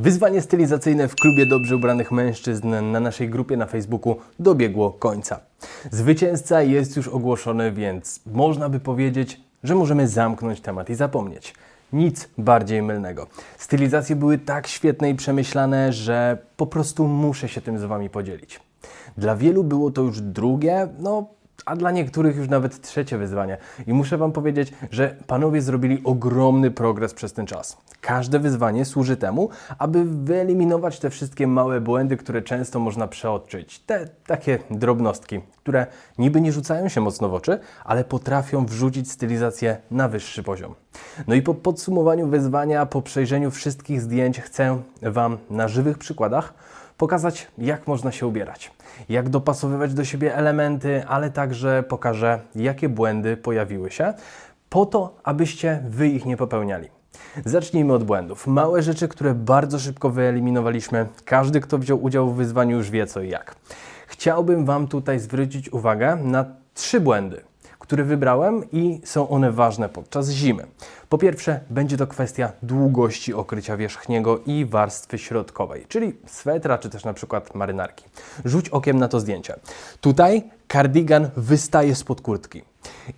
Wyzwanie stylizacyjne w klubie dobrze ubranych mężczyzn na naszej grupie na Facebooku dobiegło końca. Zwycięzca jest już ogłoszony, więc można by powiedzieć, że możemy zamknąć temat i zapomnieć. Nic bardziej mylnego. Stylizacje były tak świetne i przemyślane, że po prostu muszę się tym z Wami podzielić. Dla wielu było to już drugie, no a dla niektórych już nawet trzecie wyzwanie. I muszę Wam powiedzieć, że panowie zrobili ogromny progres przez ten czas. Każde wyzwanie służy temu, aby wyeliminować te wszystkie małe błędy, które często można przeoczyć. Te takie drobnostki, które niby nie rzucają się mocno w oczy, ale potrafią wrzucić stylizację na wyższy poziom. No i po podsumowaniu wyzwania, po przejrzeniu wszystkich zdjęć, chcę Wam na żywych przykładach pokazać, jak można się ubierać, jak dopasowywać do siebie elementy, ale także pokażę, jakie błędy pojawiły się, po to, abyście Wy ich nie popełniali. Zacznijmy od błędów. Małe rzeczy, które bardzo szybko wyeliminowaliśmy. Każdy, kto wziął udział w wyzwaniu, już wie co i jak. Chciałbym Wam tutaj zwrócić uwagę na trzy błędy, które wybrałem i są one ważne podczas zimy. Po pierwsze, będzie to kwestia długości okrycia wierzchniego i warstwy środkowej, czyli swetra czy też na przykład marynarki. Rzuć okiem na to zdjęcie. Tutaj kardigan wystaje spod kurtki.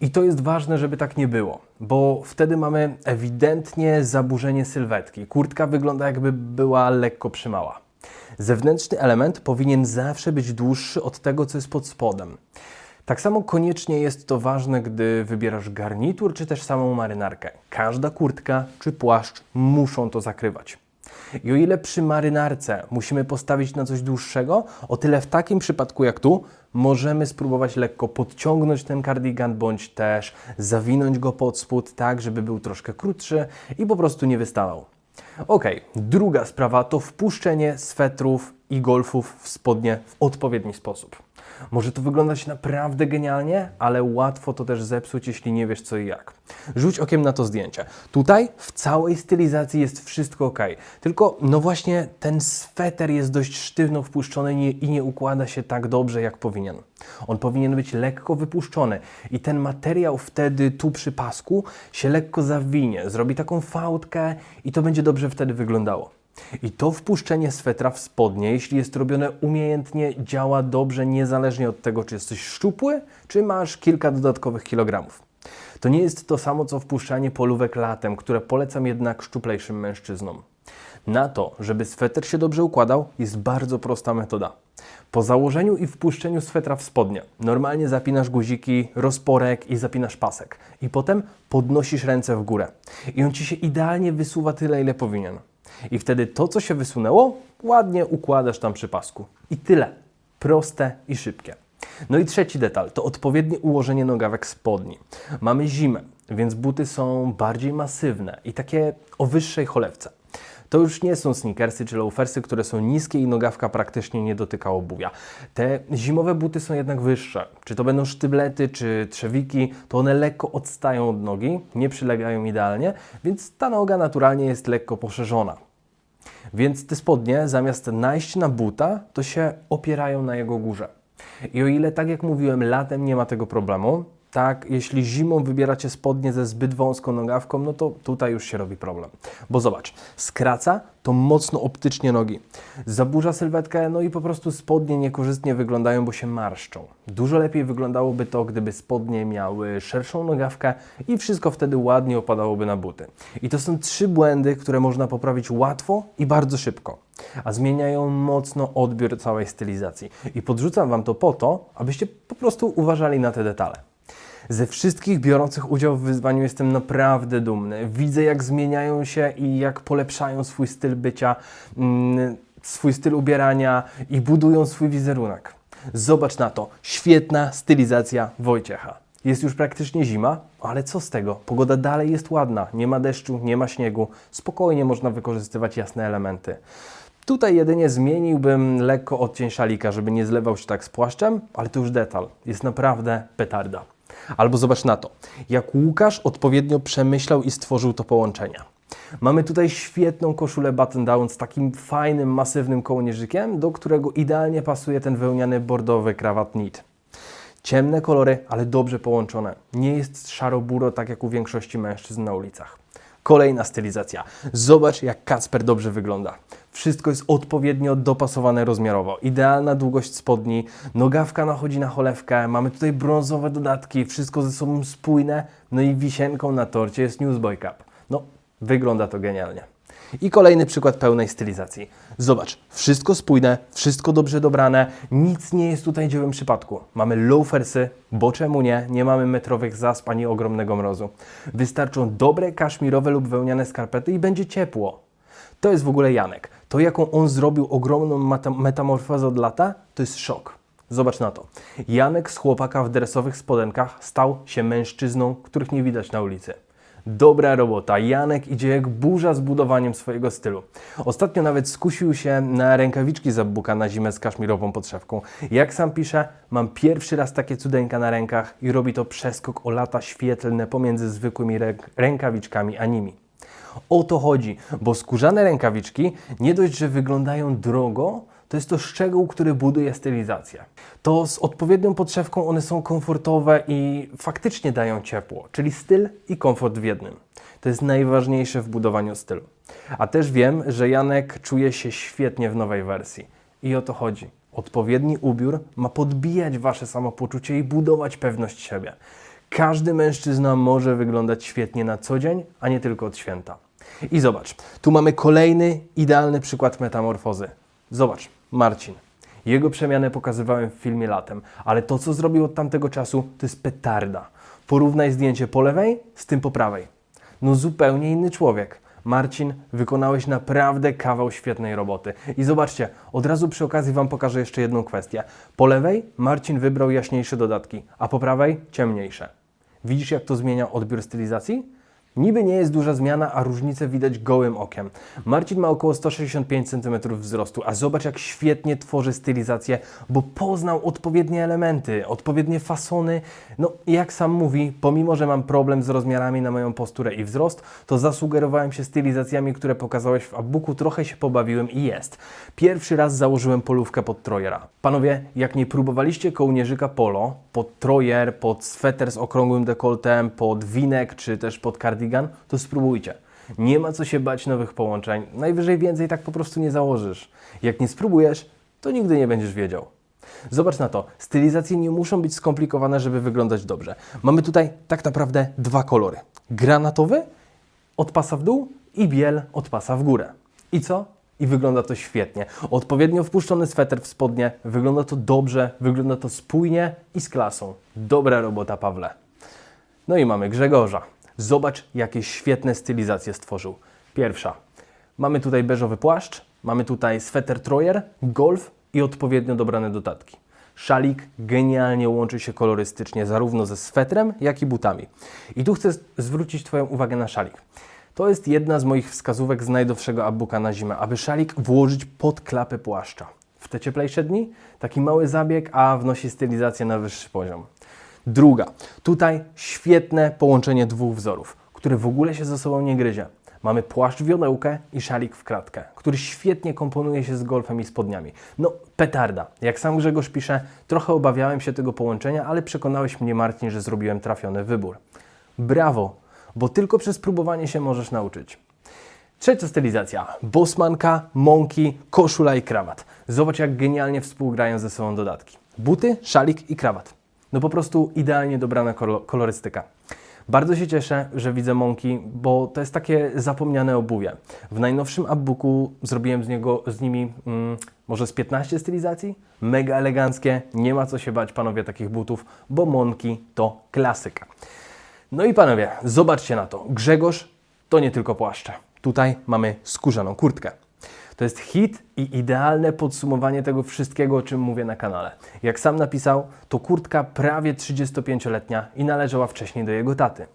I to jest ważne, żeby tak nie było, bo wtedy mamy ewidentnie zaburzenie sylwetki. Kurtka wygląda jakby była lekko przymała. Zewnętrzny element powinien zawsze być dłuższy od tego, co jest pod spodem. Tak samo koniecznie jest to ważne, gdy wybierasz garnitur czy też samą marynarkę. Każda kurtka czy płaszcz muszą to zakrywać. I o ile przy marynarce musimy postawić na coś dłuższego, o tyle w takim przypadku jak tu możemy spróbować lekko podciągnąć ten kardigan bądź też zawinąć go pod spód tak, żeby był troszkę krótszy i po prostu nie wystawał. Ok, druga sprawa to wpuszczenie swetrów i golfów w spodnie w odpowiedni sposób. Może to wyglądać naprawdę genialnie, ale łatwo to też zepsuć, jeśli nie wiesz co i jak. Rzuć okiem na to zdjęcie. Tutaj w całej stylizacji jest wszystko ok. Tylko no właśnie ten sweter jest dość sztywno wpuszczony i nie układa się tak dobrze jak powinien. On powinien być lekko wypuszczony i ten materiał wtedy tu przy pasku się lekko zawinie, zrobi taką fałdkę i to będzie dobrze wtedy wyglądało. I to wpuszczenie swetra w spodnie, jeśli jest robione umiejętnie, działa dobrze niezależnie od tego, czy jesteś szczupły, czy masz kilka dodatkowych kilogramów. To nie jest to samo, co wpuszczanie polówek latem, które polecam jednak szczuplejszym mężczyznom. Na to, żeby sweter się dobrze układał, jest bardzo prosta metoda. Po założeniu i wpuszczeniu swetra w spodnie, normalnie zapinasz guziki, rozporek i zapinasz pasek. I potem podnosisz ręce w górę. I on ci się idealnie wysuwa tyle, ile powinien. I wtedy to, co się wysunęło, ładnie układasz tam przy pasku. I tyle. Proste i szybkie. No i trzeci detal to odpowiednie ułożenie nogawek spodni. Mamy zimę, więc buty są bardziej masywne i takie o wyższej cholewce. To już nie są sneakersy czy loafersy, które są niskie i nogawka praktycznie nie dotyka obuwia. Te zimowe buty są jednak wyższe. Czy to będą sztyblety, czy trzewiki, to one lekko odstają od nogi, nie przylegają idealnie, więc ta noga naturalnie jest lekko poszerzona. Więc te spodnie zamiast najść na buta, to się opierają na jego górze. I o ile, tak jak mówiłem, latem nie ma tego problemu, tak, jeśli zimą wybieracie spodnie ze zbyt wąską nogawką, no to tutaj już się robi problem. Bo zobacz, skraca to mocno optycznie nogi. Zaburza sylwetkę, no i po prostu spodnie niekorzystnie wyglądają, bo się marszczą. Dużo lepiej wyglądałoby to, gdyby spodnie miały szerszą nogawkę i wszystko wtedy ładnie opadałoby na buty. I to są trzy błędy, które można poprawić łatwo i bardzo szybko, a zmieniają mocno odbiór całej stylizacji. I podrzucam Wam to po to, abyście po prostu uważali na te detale. Ze wszystkich biorących udział w wyzwaniu jestem naprawdę dumny. Widzę, jak zmieniają się i jak polepszają swój styl bycia, mm, swój styl ubierania i budują swój wizerunek. Zobacz na to. Świetna stylizacja Wojciecha. Jest już praktycznie zima, ale co z tego? Pogoda dalej jest ładna. Nie ma deszczu, nie ma śniegu. Spokojnie można wykorzystywać jasne elementy. Tutaj jedynie zmieniłbym lekko odcień szalika, żeby nie zlewał się tak z płaszczem, ale to już detal. Jest naprawdę petarda. Albo zobacz na to, jak Łukasz odpowiednio przemyślał i stworzył to połączenie. Mamy tutaj świetną koszulę button down z takim fajnym, masywnym kołnierzykiem, do którego idealnie pasuje ten wełniany bordowy krawat knit. Ciemne kolory, ale dobrze połączone. Nie jest szaro-buro, tak jak u większości mężczyzn na ulicach. Kolejna stylizacja. Zobacz, jak Kacper dobrze wygląda. Wszystko jest odpowiednio dopasowane rozmiarowo. Idealna długość spodni, nogawka nachodzi na cholewkę, mamy tutaj brązowe dodatki, wszystko ze sobą spójne, no i wisienką na torcie jest Newsboy Cup. No, wygląda to genialnie. I kolejny przykład pełnej stylizacji. Zobacz, wszystko spójne, wszystko dobrze dobrane, nic nie jest tutaj dziełem przypadku. Mamy loafersy, bo czemu nie? Nie mamy metrowych zasp ani ogromnego mrozu. Wystarczą dobre kaszmirowe lub wełniane skarpety i będzie ciepło. To jest w ogóle Janek. To, jaką on zrobił ogromną meta- metamorfozę od lata, to jest szok. Zobacz na to. Janek z chłopaka w dresowych spodenkach stał się mężczyzną, których nie widać na ulicy. Dobra robota. Janek idzie jak burza z budowaniem swojego stylu. Ostatnio nawet skusił się na rękawiczki z Abbuka na zimę z kaszmirową podszewką. Jak sam pisze, mam pierwszy raz takie cudeńka na rękach i robi to przeskok o lata świetlne pomiędzy zwykłymi ręk- rękawiczkami a nimi. O to chodzi, bo skórzane rękawiczki nie dość, że wyglądają drogo, to jest to szczegół, który buduje stylizację. To z odpowiednią podszewką one są komfortowe i faktycznie dają ciepło, czyli styl i komfort w jednym. To jest najważniejsze w budowaniu stylu. A też wiem, że Janek czuje się świetnie w nowej wersji. I o to chodzi. Odpowiedni ubiór ma podbijać wasze samopoczucie i budować pewność siebie. Każdy mężczyzna może wyglądać świetnie na co dzień, a nie tylko od święta. I zobacz, tu mamy kolejny idealny przykład metamorfozy. Zobacz, Marcin. Jego przemianę pokazywałem w filmie latem, ale to, co zrobił od tamtego czasu, to jest petarda. Porównaj zdjęcie po lewej z tym po prawej. No zupełnie inny człowiek. Marcin, wykonałeś naprawdę kawał świetnej roboty. I zobaczcie, od razu przy okazji Wam pokażę jeszcze jedną kwestię. Po lewej Marcin wybrał jaśniejsze dodatki, a po prawej ciemniejsze. Widzisz, jak to zmienia odbiór stylizacji? Niby nie jest duża zmiana, a różnicę widać gołym okiem. Marcin ma około 165 cm wzrostu, a zobacz jak świetnie tworzy stylizację, bo poznał odpowiednie elementy, odpowiednie fasony. No, jak sam mówi, pomimo, że mam problem z rozmiarami na moją posturę i wzrost, to zasugerowałem się stylizacjami, które pokazałeś w Abuku, trochę się pobawiłem i jest. Pierwszy raz założyłem polówkę pod trojera. Panowie, jak nie próbowaliście kołnierzyka polo, pod trojer, pod sweter z okrągłym dekoltem, pod winek czy też pod cardigan, to spróbujcie. Nie ma co się bać nowych połączeń. Najwyżej więcej tak po prostu nie założysz. Jak nie spróbujesz, to nigdy nie będziesz wiedział. Zobacz na to. Stylizacje nie muszą być skomplikowane, żeby wyglądać dobrze. Mamy tutaj tak naprawdę dwa kolory. Granatowy od pasa w dół i biel od pasa w górę. I co? I wygląda to świetnie. Odpowiednio wpuszczony sweter w spodnie, wygląda to dobrze, wygląda to spójnie i z klasą. Dobra robota, Pawle. No i mamy Grzegorza. Zobacz, jakie świetne stylizacje stworzył. Pierwsza. Mamy tutaj beżowy płaszcz, mamy tutaj sweter trojer, golf i odpowiednio dobrane dodatki. Szalik genialnie łączy się kolorystycznie zarówno ze swetrem, jak i butami. I tu chcę zwrócić Twoją uwagę na szalik. To jest jedna z moich wskazówek z najdowszego abuka na zimę, aby szalik włożyć pod klapę płaszcza. W te cieplejsze dni taki mały zabieg, a wnosi stylizację na wyższy poziom. Druga. Tutaj świetne połączenie dwóch wzorów, które w ogóle się ze sobą nie gryzie. Mamy płaszcz wiodełkę i szalik w kratkę, który świetnie komponuje się z golfem i spodniami. No, petarda. Jak sam Grzegorz pisze, trochę obawiałem się tego połączenia, ale przekonałeś mnie, Marcin, że zrobiłem trafiony wybór. Brawo, bo tylko przez próbowanie się możesz nauczyć. Trzecia stylizacja. Bosmanka, mąki, koszula i krawat. Zobacz, jak genialnie współgrają ze sobą dodatki. Buty, szalik i krawat. No po prostu idealnie dobrana kolo- kolorystyka. Bardzo się cieszę, że widzę mąki, bo to jest takie zapomniane obuwie. W najnowszym abbooku zrobiłem z, niego, z nimi mm, może z 15 stylizacji. Mega eleganckie, nie ma co się bać panowie takich butów, bo monki to klasyka. No i panowie, zobaczcie na to. Grzegorz to nie tylko płaszcze. Tutaj mamy skórzaną kurtkę. To jest hit i idealne podsumowanie tego wszystkiego, o czym mówię na kanale. Jak sam napisał, to kurtka prawie 35-letnia i należała wcześniej do jego taty.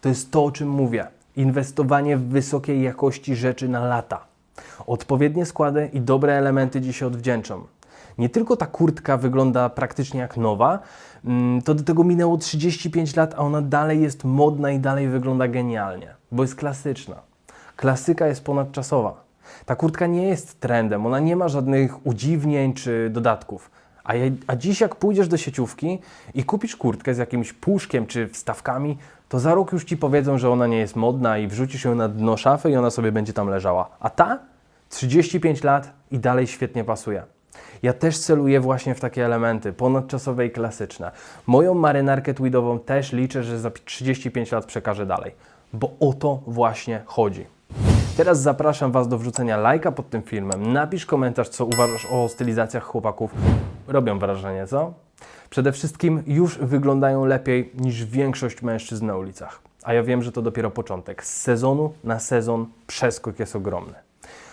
To jest to, o czym mówię. Inwestowanie w wysokiej jakości rzeczy na lata. Odpowiednie składy i dobre elementy Ci się odwdzięczą. Nie tylko ta kurtka wygląda praktycznie jak nowa, mm, to do tego minęło 35 lat, a ona dalej jest modna i dalej wygląda genialnie, bo jest klasyczna. Klasyka jest ponadczasowa. Ta kurtka nie jest trendem, ona nie ma żadnych udziwnień czy dodatków. A, je, a dziś jak pójdziesz do sieciówki i kupisz kurtkę z jakimś puszkiem czy wstawkami, to za rok już ci powiedzą, że ona nie jest modna i wrzucisz ją na dno szafy i ona sobie będzie tam leżała. A ta 35 lat i dalej świetnie pasuje. Ja też celuję właśnie w takie elementy, ponadczasowe i klasyczne. Moją marynarkę tweedową też liczę, że za 35 lat przekażę dalej, bo o to właśnie chodzi. Teraz zapraszam Was do wrzucenia lajka pod tym filmem. Napisz komentarz, co uważasz o stylizacjach chłopaków. Robią wrażenie, co? Przede wszystkim już wyglądają lepiej niż większość mężczyzn na ulicach. A ja wiem, że to dopiero początek. Z sezonu na sezon przeskok jest ogromny.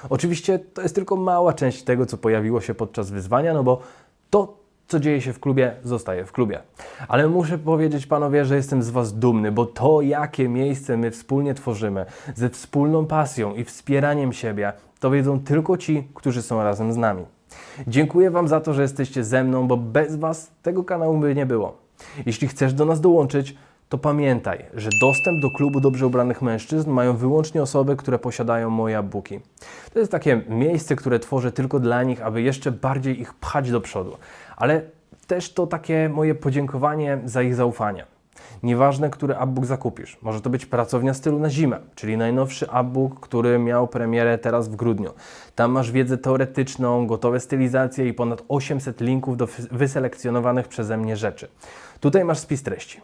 Oczywiście to jest tylko mała część tego, co pojawiło się podczas wyzwania, no bo to, co dzieje się w klubie, zostaje w klubie. Ale muszę powiedzieć, panowie, że jestem z Was dumny, bo to, jakie miejsce my wspólnie tworzymy, ze wspólną pasją i wspieraniem siebie, to wiedzą tylko ci, którzy są razem z nami. Dziękuję Wam za to, że jesteście ze mną, bo bez Was tego kanału by nie było. Jeśli chcesz do nas dołączyć, to pamiętaj, że dostęp do klubu dobrze ubranych mężczyzn mają wyłącznie osoby, które posiadają moje booki. To jest takie miejsce, które tworzę tylko dla nich, aby jeszcze bardziej ich pchać do przodu. Ale też to takie moje podziękowanie za ich zaufanie. Nieważne, który upbook zakupisz. Może to być pracownia stylu na zimę, czyli najnowszy upbook, który miał premierę teraz w grudniu. Tam masz wiedzę teoretyczną, gotowe stylizacje i ponad 800 linków do wys- wyselekcjonowanych przeze mnie rzeczy. Tutaj masz spis treści.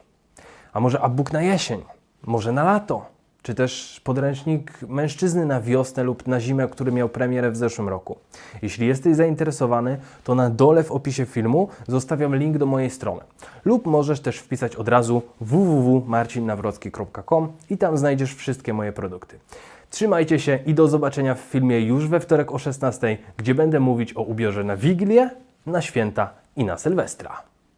A może upbook na jesień? Może na lato? Czy też podręcznik mężczyzny na wiosnę lub na zimę, który miał premierę w zeszłym roku? Jeśli jesteś zainteresowany, to na dole w opisie filmu zostawiam link do mojej strony. Lub możesz też wpisać od razu www.marcinnawrocki.com i tam znajdziesz wszystkie moje produkty. Trzymajcie się i do zobaczenia w filmie już we wtorek o 16, gdzie będę mówić o ubiorze na Wigilię, na święta i na Sylwestra.